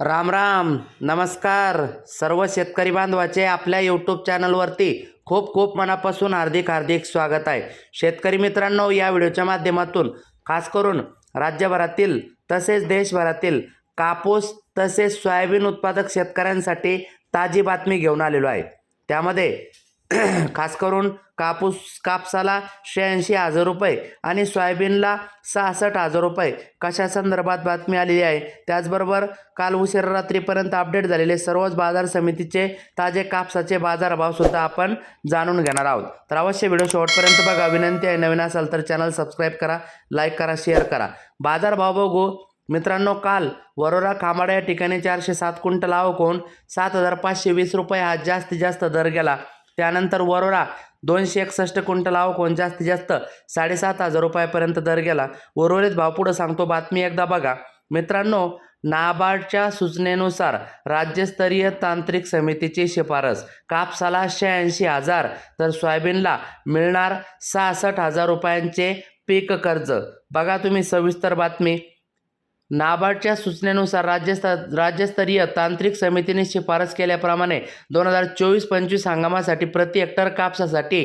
राम राम नमस्कार. सर्व शेतकरी बांधवाचे आपल्या यूट्यूब चॅनलवरती खूप खूप मनापासून हार्दिक हार्दिक स्वागत आहे. शेतकरी मित्रांनो या व्हिडिओच्या माध्यमातून खास करून राज्यभरातील तसेच देशभरातील कापूस तसेच सोयाबीन उत्पादक शेतकऱ्यांसाठी ताजी बातमी घेऊन आलेलो आहे. त्यामध्ये खास करून कापूस कापसाला शहाऐंशी हजार रुपये आणि सोयाबीनला सहासष्ट हजार रुपये कशा संदर्भात बातमी आलेली आहे? त्याचबरोबर काल उशीर रात्रीपर्यंत अपडेट झालेले सर्वच बाजार समितीचे ताजे कापसाचे बाजारभावसुद्धा आपण जाणून घेणार आहोत. तर अवश्य व्हिडिओ शेवटपर्यंत बघा. विनंती आहे नवीन असाल तर चॅनल सबस्क्राईब करा लाईक करा शेअर करा. बाजारभाव बघू. मित्रांनो काल वरोरा खामाडा या ठिकाणी चारशे सात क्विंटल आवकून सात हजार पाचशे वीस रुपये हा जास्तीत जास्त दर गेला. त्यानंतर वरोरा दोनशे एकसष्ट क्विंटल आवकून जास्तीत जास्त साडेसात हजार रुपयापर्यंत दर गेला. उर्वरित भाव पुढं सांगतो बातमी एकदा बघा. मित्रांनो नाबार्डच्या सूचनेनुसार राज्यस्तरीय तांत्रिक समितीची शिफारस. कापसाला शहाऐंशी हजार तर सोयाबीनला मिळणार सहासष्ट हजार रुपयांचे पीक कर्ज. बघा तुम्ही सविस्तर बातमी. नाबार्डच्या सूचनेनुसार राज्यस्ता राज्यस्तरीय तांत्रिक समितीने शिफारस केल्याप्रमाणे दोन हजार चोवीस पंचवीस हंगामासाठी प्रति हेक्टर कापसासाठी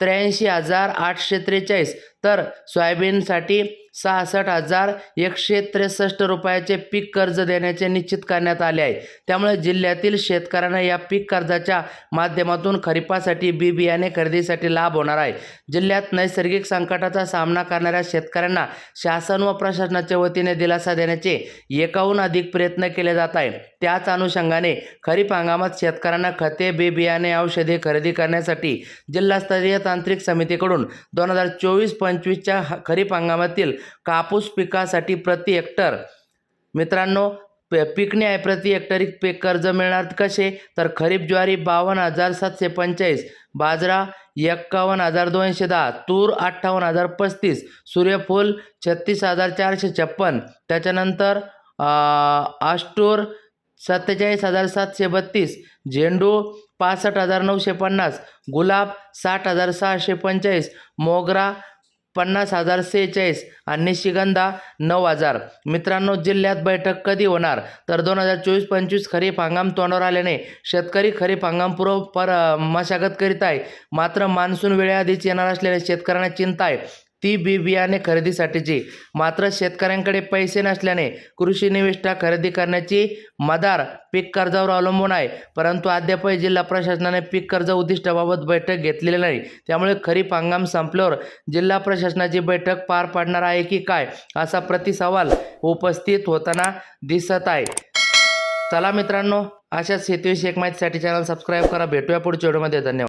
त्र्याऐंशी हजार आठशे त्रेचाळीस तर सोयाबीनसाठी सहासष्ट हजार एकशे त्रेसष्ट रुपयाचे पीक कर्ज देण्याचे निश्चित करण्यात आले आहे. त्यामुळे जिल्ह्यातील शेतकऱ्यांना या पीक कर्जाच्या माध्यमातून खरीपासाठी बी बियाणे खरेदीसाठी लाभ होणार आहे. जिल्ह्यात नैसर्गिक संकटाचा सामना करणाऱ्या शेतकऱ्यांना शासन व प्रशासनाच्या वतीने दिलासा देण्याचे एकाहून अधिक प्रयत्न केले जात आहे त्याच अनुषंगाने खरीप हंगामात शेतकऱ्यांना खते बी बियाणे औषधे खरेदी करण्यासाठी जिल्हास्तरीय तांत्रिक समितीकडून दोन हजार चोवीस पंचवीसच्या ह- खरीप हंगामातील कापूस पिकासाठी प्रति हेक्टर. मित्रांनो प पिकणे आहे प्रति हेक्टरी पीक कर्ज मिळणार कसे? तर खरीप ज्वारी बावन्न हजार सातशे पंचेचाळीस बाजरा एक्कावन्न हजार दोनशे दहा तूर अठ्ठावन्न हजार पस्तीस सूर्यफूल छत्तीस हजार चारशे छप्पन त्याच्यानंतर आष्टूर सत्तेचाळीस हजार सातशे बत्तीस झेंडू पासष्ट हजार नऊशे पन्नास गुलाब साठ हजार सहाशे पंचेचाळीस मोगरा पन्नास हजार सेहेचाळीस आणि निशिगंधा नऊ हजार. मित्रांनो जिल्ह्यात बैठक कधी होणार? तर दोन हजार चोवीस पंचवीस खरीप हंगाम तोंडावर आल्याने शेतकरी खरीप हंगाम पूर्व पर मशागत करीत आहे. मात्र मान्सून वेळेआधीच येणार असलेल्या शेतकऱ्यांना चिंता आहे. ती बी बियाणे खरेदीसाठीची मात्र शेतकऱ्यांकडे पैसे नसल्याने कृषी निविष्ठा खरेदी करण्याची मदार पीक कर्जावर अवलंबून आहे. परंतु अद्यापही जिल्हा प्रशासनाने पीक कर्ज उद्दिष्टाबाबत बैठक घेतलेली नाही. त्यामुळे खरीप हंगाम संपल्यावर जिल्हा प्रशासनाची बैठक पार पाडणार आहे की काय असा प्रतिसवाल उपस्थित होताना दिसत आहे. चला मित्रांनो अशाच शेतीविषयक माहितीसाठी चॅनल सबस्क्राईब करा. भेटूया पुढच्या व्हिडिओमध्ये. धन्यवाद.